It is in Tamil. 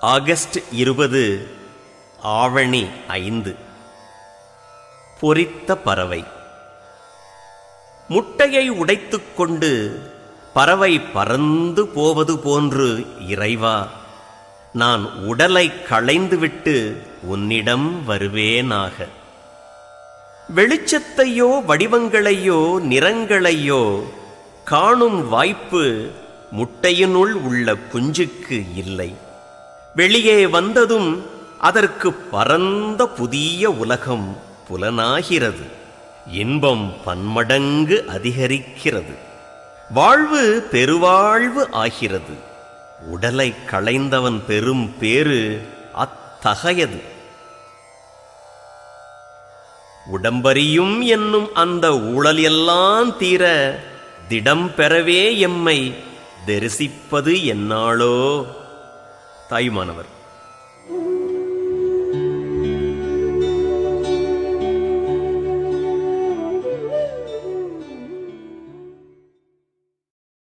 ஆகஸ்ட் இருபது ஆவணி ஐந்து. பொரித்த பறவை. முட்டையை உடைத்துக்கொண்டு பறவை பறந்து போவது போன்று இறைவா நான் உடலை களைந்துவிட்டு உன்னிடம் வருவேனாக. வெளிச்சத்தையோ வடிவங்களையோ நிறங்களையோ காணும் வாய்ப்பு முட்டையினுள் உள்ள குஞ்சுக்கு இல்லை. வெளியே வந்ததும் அதற்கு பரந்த புதிய உலகம் புலனாகிறது. இன்பம் பன்மடங்கு அதிகரிக்கிறது. வாழ்வு பெருவாழ்வு ஆகிறது. உடலை களைந்தவன் பெரும் பேறு அத்தகையது. உடம்பரியும் என்னும் அந்த ஊழல் எல்லாம் தீர திடம் பெறவே எம்மை தரிசிப்பது என்னாளோ தாயுமானவர்.